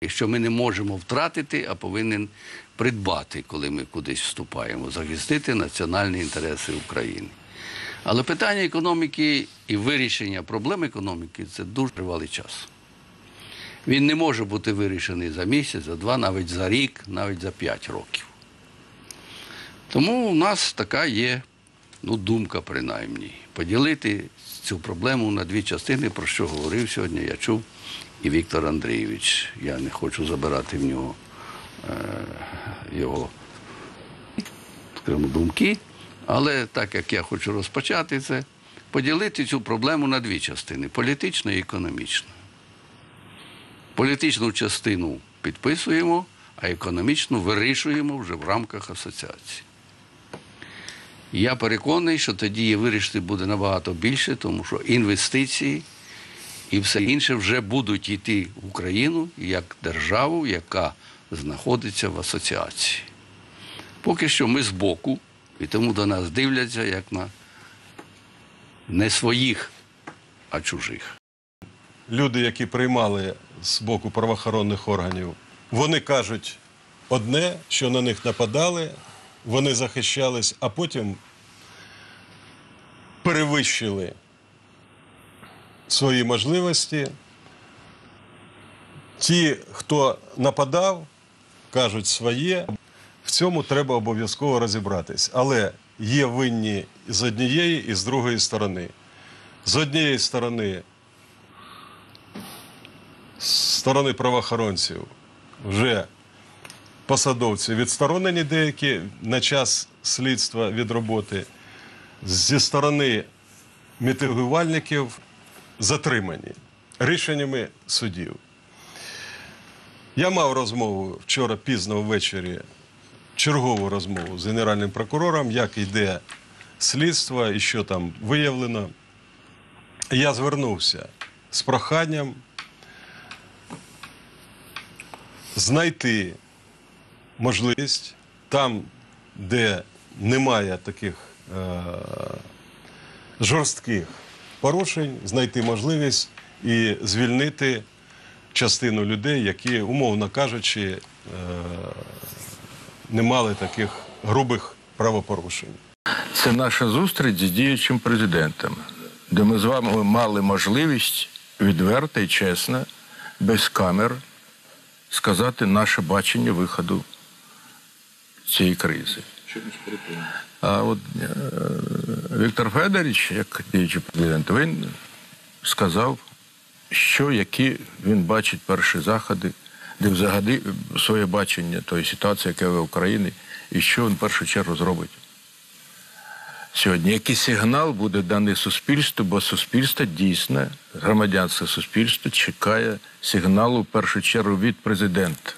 І що ми не можемо втратити, а повинен придбати, коли ми кудись вступаємо, захистити національні інтереси України. Але питання економіки і вирішення проблем економіки це дуже тривалий час. Він не може бути вирішений за місяць, за два, навіть за рік, навіть за п'ять років. Тому у нас така є ну, думка, принаймні, поділити цю проблему на дві частини, про що говорив сьогодні, я чув і Віктор Андрійович. Я не хочу забирати в нього е, його скажімо, думки, але так як я хочу розпочати це, поділити цю проблему на дві частини політичну і економічну. Політичну частину підписуємо, а економічну вирішуємо вже в рамках асоціації. Я переконаний, що тоді вирішити буде набагато більше, тому що інвестиції і все інше вже будуть йти в Україну як державу, яка знаходиться в асоціації. Поки що ми збоку, і тому до нас дивляться як на не своїх, а чужих. люди, які приймали з боку правоохоронних органів, вони кажуть одне, що на них нападали, вони захищались, а потім перевищили свої можливості. Ті, хто нападав, кажуть своє. В цьому треба обов'язково розібратись. Але є винні з однієї і з другої сторони. З однієї сторони з сторони правоохоронців вже посадовці відсторонені деякі на час слідства від роботи. Зі сторони мітингувальників затримані рішеннями судів. Я мав розмову вчора пізно ввечері, чергову розмову з генеральним прокурором, як йде слідство і що там виявлено. Я звернувся з проханням знайти можливість там, де немає таких е- жорстких порушень, знайти можливість і звільнити частину людей, які, умовно кажучи, е- не мали таких грубих правопорушень. Це наша зустріч з діючим президентом, де ми з вами мали можливість відверто і чесно, без камер, сказати наше бачення виходу цієї кризи. А от е, Віктор Федорович, як діючий президент, він сказав, що які він бачить перші заходи, де взагалі своє бачення тої ситуації, яка в Україні, і що він в першу чергу зробить сьогодні. Який сигнал буде даний суспільству, бо суспільство дійсно, громадянське суспільство чекає сигналу в першу чергу від президента.